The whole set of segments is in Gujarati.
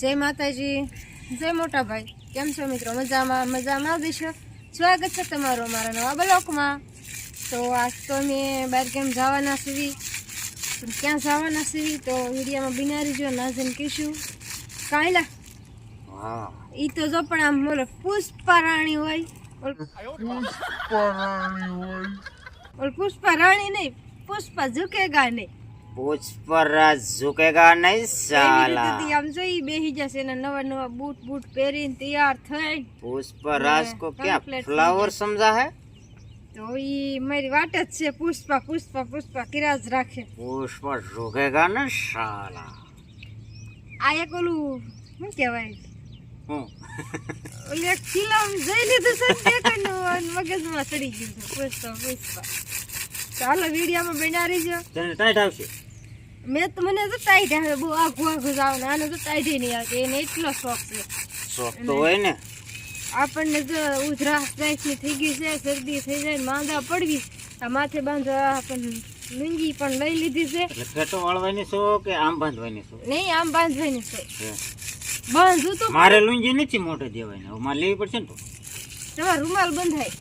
જય માતાજી જય મોટા ભાઈ કેમ છો મિત્રો? મજામાં મજામાં? દેશો સ્વાગત છે તમારું અમારા નવા બ્લોકમાં તો આજ તો અમે બહાર કેમ જવાના સીવી ક્યાં જવાના સીવી તો વિડીયોમાં બિનારી જો નાજન કહીશું. કાંઈલા ઈ તો જો પણ આમ બોલો પુષ્પા રાણી હોય. ઓલ ઓલ પુષ્પા રાણી નહીં પુષ્પા ઝુકેગા નહીં. પુષ્પરાજ ઝુકેગા નહીં એવી સાલા રીતે આમ જોઈ બેહી જશે એના નવા નવા બૂટ બૂટ પહેરીને તૈયાર થઈ પુષ્પરાજ ને, કો ક્યાં complete ફ્લાવર સમજા હે તો ઈ મારી વાટ જ છે પુષ્પા પુષ્પા પુષ્પા કિરાજ રાખે પુષ્પ ઝુકેગા ને સાલા આ એક ઓલું શું કહેવાય હું ઓલી એક ફિલ્મ જોઈ લીધું છે ને દેખાડનું અને મગજમાં ચડી ગયું છે પુષ્પા પુષ્પા ચાલો વિડીયોમાં બના રહીજો તને ટાઈટ આવશે મેં તો મને તો દે હવે બહુ આઘું આઘું જાવ આને તો દે નહીં આવતી એને એટલો શોખ છે. શોખ તો હોય ને. આપણને જો ઉધરાસ જાય થઈ ગઈ છે શરદી થઈ જાય માંદા પડવી. આ માથે બાંધવા આપણને લુંગી પણ લઈ લીધી છે. ફેટો વાળવાની છો કે આમ બાંધવાની છો નહીં આમ બાંધવાની છો. બાંધું તો મારે લુંગી નથી મોટે દેવાય ને હવે મારે લેવી પડશે ને તો. તમારે રૂમાલ બંધાય.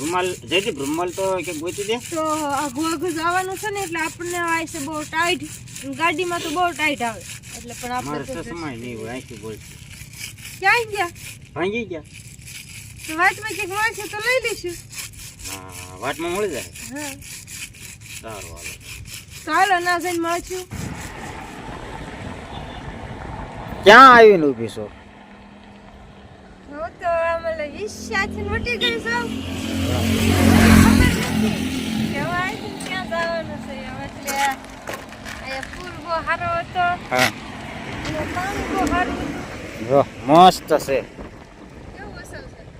રૂમાલ જયદીપ રૂમાલ તો કે ગોતી દે. તો આઘું આઘું જવાનું છે ને એટલે આપણને આવે છે બહુ ટાઈટ ગાડીમાં તો બહુ ટાઈટ આવે. એટલે પણ આપણે તો સમય નહીં હોય આખી બોલ ક્યાં ગયા? ભાંગી ગયા. તો વાતમાં ક્યાંક છે તો લઈ લઈશું. હા વાટમાં મળી જાય? હા. સારું હાલો. ચાલો ના જઈને મળશું. ક્યાં આવીને ઊભી છો? હું તો ઈચ્છાથી મોટી ક્યાં જવાનું છે. એટલે હતો હા જો મસ્ત છે.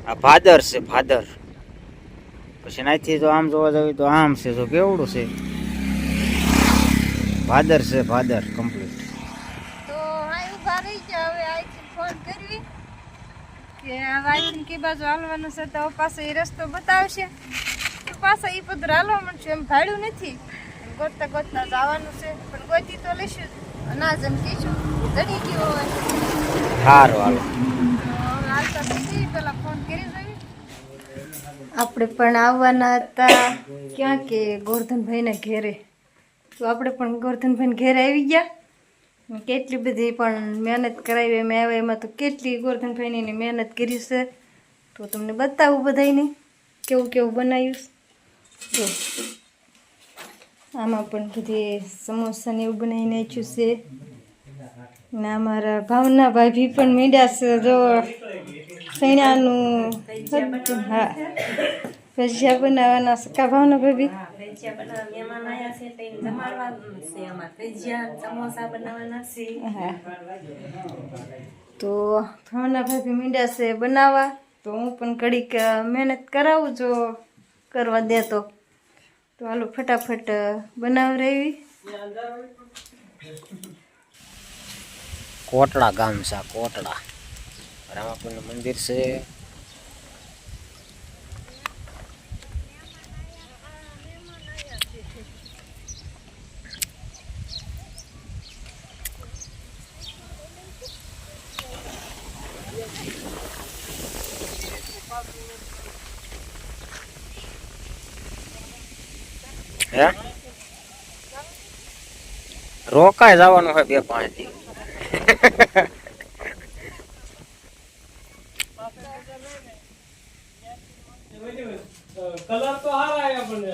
આ ભાદર છે ભાદર. પછી નાથી જો આમ જોવા જઈએ તો આમ છે જો કેવડું છે. ભાદર છે ભાદર કમ્પ્લીટ તો અહીં ઊભા રહી ગયા હવે અહીંથી ફોન કરવી કે અહીંથી કે બાજુ હાલવાનું છે તો પાસે એ રસ્તો બતાવશે. તો પાછા એ બધું હાલવા મળશે એમ ભાડ્યું નથી. ગોતતા ગોતતા જવાનું છે પણ ગોતી તો લઈશું. જ અનાજ એમ કહીશું જડી ગયો હોય. સારું હાલો. તો હાલતા પછી પેલા ફોન કરી જોઈએ આપણે પણ આવવાના હતા. ક્યાં કે ગોરધનભાઈના ઘેરે. તો આપણે પણ ગોરધનભાઈના ઘેરે આવી ગયા. કેટલી બધી પણ મહેનત કરાવી મેં આવે એમાં તો કેટલી ગોરધનભાઈની મહેનત કરી છે. તો તમને બતાવું બધાને કેવું કેવું બનાવ્યું. જો, આમાં પણ બધી સમોસાને એવું બનાવી નાખ્યું છે. ને અમારા ભાવના ભાભી પણ મીંડ્યા છે. જો સૈણાનું હા, ભજીયા બનાવવાના છે. કા ભાવના ભાભી? તો ભાવના ભાભી મીંડ્યા છે બનાવવા તો હું પણ ઘડીક મહેનત કરાવું જો કરવા દે તો. તો હાલો ફટાફટ બનાવ રહેવી. કોટડા ગામ છે કોટડા. રામાપુરનું મંદિર છે હે રોકાય જવાનું હોય બે પાંચ દી કલર તો હારા પણ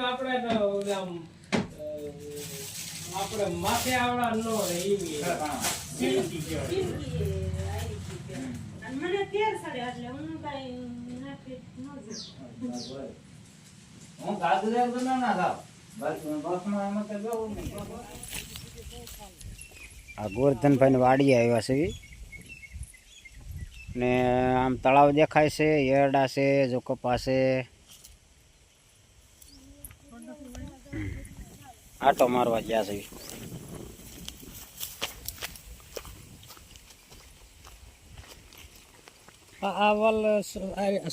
આપણે આમ આપણે માથે આવડા નો રહે એવી. હું ગાજર તો ના ખાવ બસમાં એમાં તો જવું નહીં આ ગોરધનભાઈ વાડી આવ્યા છે. ને આમ તળાવ દેખાય છે એરડા છે જો કપા છે. આટો મારવા ગયા છે. આ વાલ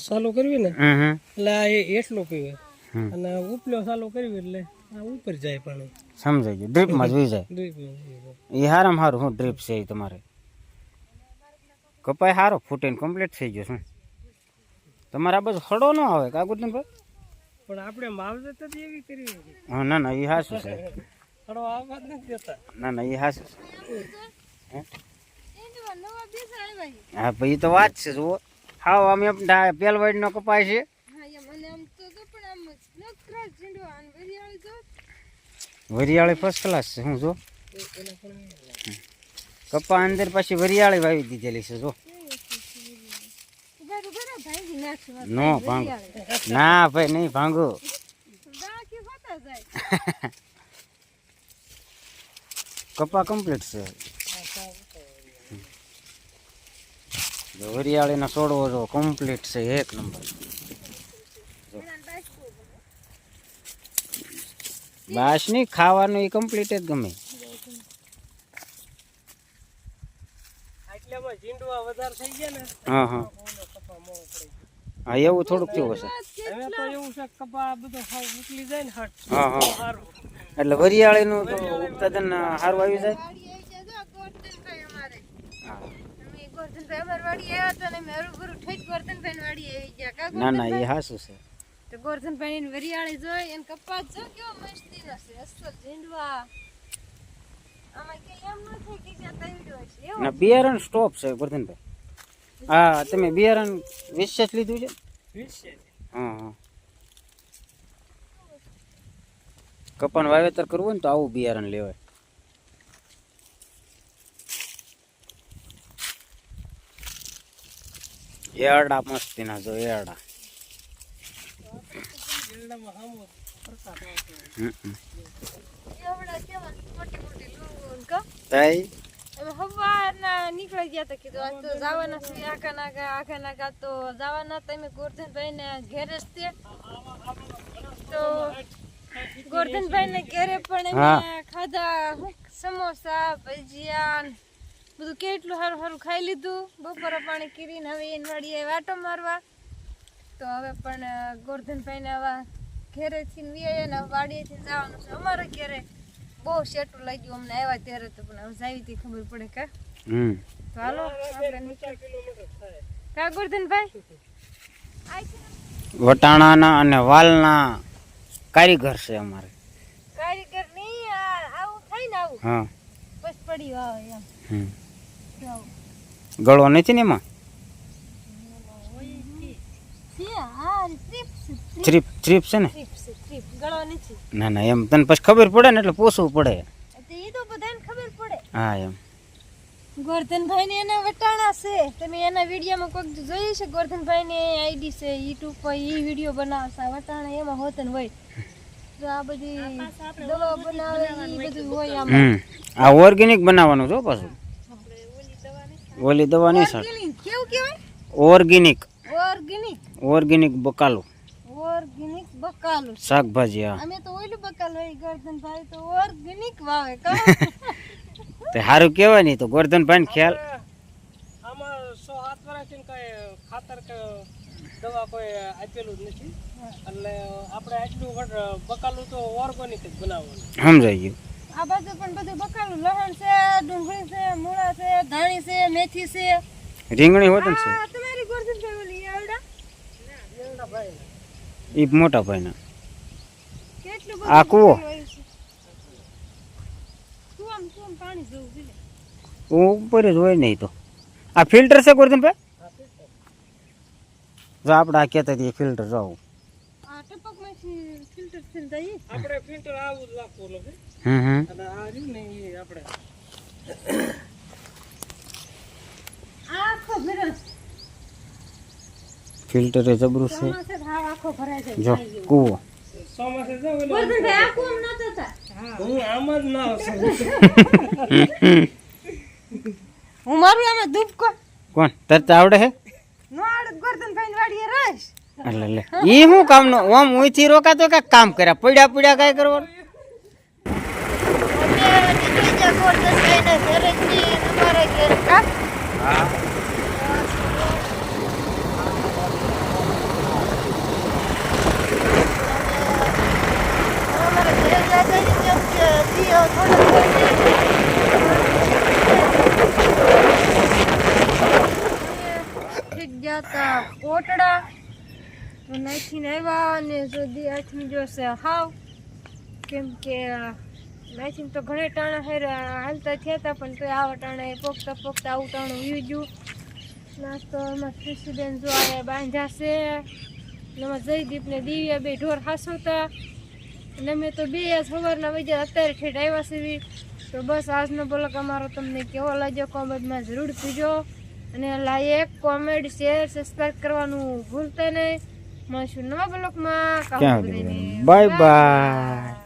સાલો કરવી ને. એટલે આ એટલું પીવે. અને ઉપલો સાલો કરવી એટલે આ ઉપર જાય પાણી. સમજાઈ ગયું. ડ્રીપમાં જોઈ જાય. એ હારામાં સારું હું ડ્રીપ છે એ તમારે. કપાય સારો ફૂટીને કમ્પ્લીટ થઈ ગયો શું તમારે આ બધું ખડો ન આવે કા ગુરધનભાઈ પણ આપણે માવજત જ એવી કરી હા ના ના એ હાસું છે. થોડો આવવા જ નથી દેતા. ના ના એ હાસું છે. હા? ભાઈ તો વાત છે જુઓ. હાવ આમ એમ પેલવાડીનો કપાય છે. વરિયાળી ફર્સ્ટ ક્લાસ છે, હું જો. કપા અંદર પાછી વરિયાળી વાવી દીધેલી છે, જો. નો ભાંગો. ના ભાઈ, નહીં ભાંગો. કપા કમ્પ્લીટ છે. વરિયાળીનો છોડવો જો કમ્પ્લીટ છે, એક નંબર. બાસ નહીં ખાવાનું એ કમ્પ્લીટ જ ગમે. આટલામાં થઈ ગયા હા એવું થોડુંક થયું હશે. એવું છે કે કપા બધો હાવ ઉકલી જાય ને હટ. હા હા. સારું એટલે વરિયાળીનું તો ઉત્પાદન સારું આવી જાય? ને ના ના એ? હાસું છે. તો ગોરધનભાઈ ની વરિયાળી જોઈ એને કપાસ જો કેવો મસ્તી નો છે. અસલ ઝીંડવા ન બિયારણ સ્ટોપ છે ગોરધનભાઈ. હા તમે બિયારણ વિશેષ લીધું છે? હા હા. કપાનું વાવેતર કરવું હોય ને તો આવું બિયારણ લેવાય. એરડા મસ્તીના જો એરડા જીરડામાં હામો ફરતા હોય છે. હમ હમ. એવડા કેવા મોટી મોટી લૂણ કા તાઈ અમે સવારના નીકળી ગયા હતા કીધું આજ તો જવાના છે આખા નાગા આખા નાગા તો જવાના તમે ગોરધનભાઈ ને ઘેરે જ તે. ગોરધનભાઈ ને ઘેરે પણ. અમે ખાધા સમોસા ભજીયા બધું કેટલું સારું સારું ખાઈ લીધું. બપોરે પાણી કરીને હવે એની વાડીએ વાટો મારવા. તો હવે પણ ગોરધનભાઈને આવા ઘેરેથી ને વીઆઈએ ને વાડીએથી જવાનું છે. અમારે ઘેરે બહુ શેટું લાગ્યું અમને આવ્યા ત્યારે તો પણ હવે જાવી તી ખબર પડે કા? હમ. તો હાલો કા ગોરધનભાઈ? વટાણાના અને વાલના કારીગર છે અમારે. કારીગર નહીં આવું થાય ને આવું? હા. બસ પડી આવે એમ. હમ. ગળો નથી ને એમાં? થ્રીપ થ્રીપ છે ને? ના ના એમ તને પછી ખબર પડે ને એટલે પોસવું પડે. એ તો બધાને ખબર પડે. હા એમ. ગોરધનભાઈ ને એના વટાણા છે. તમે એના વિડીયોમાં કોઈક જોયું છે? ગોરધનભાઈ ની આઈડી છે યુટ્યુબ પર એ વીડિયો બનાવે આ વટાણા એમાં હોતન હોય. તો આ બધી દવા બનાવે એ બધું હોય આમાં. આ ઓર્ગેનિક બનાવવાનું છો પાછું. ઓલી દવા નહીં સર કેવું કહેવાય? ઓર્ગેનિક. ઓર્ગેનિક. ઓર્ગેનિક બકાલું. ઓર્ગેનિક બકાલું. શાકભાજી હા. અમે તો ઓઈલું એ હોય ગોરધનભાઈ. તો ઓર્ગેનિક વાવે કા તે સારું કહેવાય નહીં તો ગોરધનભાઈ ખ્યાલ. આમાં સો સાત વર્ષથી કઈ ખાતર કે દવા કોઈ આપેલું જ નથી. એટલે આપણે આટલું વડ- બકાલું તો ઓર્ગેનિક જ બનાવવાનું. સમજાઈ ગયું. આ બાજુ પણ બધું બકાલું. લસણ છે ડુંગળી છે મૂળા છે ધાણી છે મેથી છે. રીંગણી હોત છે આ તમારી ગોરધનભાઈ ઓલી આવડા એ મોટા ભાઈના. કેટલું આ કૂવો? ઉપર જ હોય નહીં તો. આ ફિલ્ટર છે ગોરધનભાઈ જો આપણે આ કહેતા હતી ફિલ્ટર જાવ આપણે ફિલ્ટર આવું જ રાખવાનું હમ હમ. અને આ રહ્યું ને આપણે. આખો. ફિલ્ટર જબરું છે. જ કૂવો. હું આમ જ ના હસું. હું મારું આમાં દુબકો કોણ? તરતા આવડે હે? નો વાડીએ એટલે લે. ઈ શું કામનો? ઓમ ઉઈથી રોકાતો કાંઈક કામ કર્યા? પડ્યા પડ્યા કાંઈ કરવાનું? ઘરે અમારા ઘેર કા અમારા ઘરે ગયા છે કેમ કે દીયો થોડો ગોટડા તો નાખીને આવ્યા અને સુધી દી જોશે હાવ. કેમ કે નાખીને તો ઘણે ટાણા હેર હાલતા થયા હતા, પણ તો આવા ટાણા પોકતા પોકતા આવું ટાણું ગયું. નાસ્તો એમાં જોવા જો આયા બાંધ્યા છે એમાં જયદીપ ને દિવ્યા બે ઢોર હાસવતા. અને અમે તો બે સવારના વાગ્યા અત્યારે ઠેઠ આવ્યા છીએ. તો બસ આજનો બ્લોગ અમારો તમને કેવો લાગ્યો કોમેન્ટમાં જરૂર કહેજો અને લાઈક કોમેન્ટ શેર સબસ્ક્રાઇબ કરવાનું ભૂલતા નહીં. મળશું નવા બ્લોગમાં. Bye bye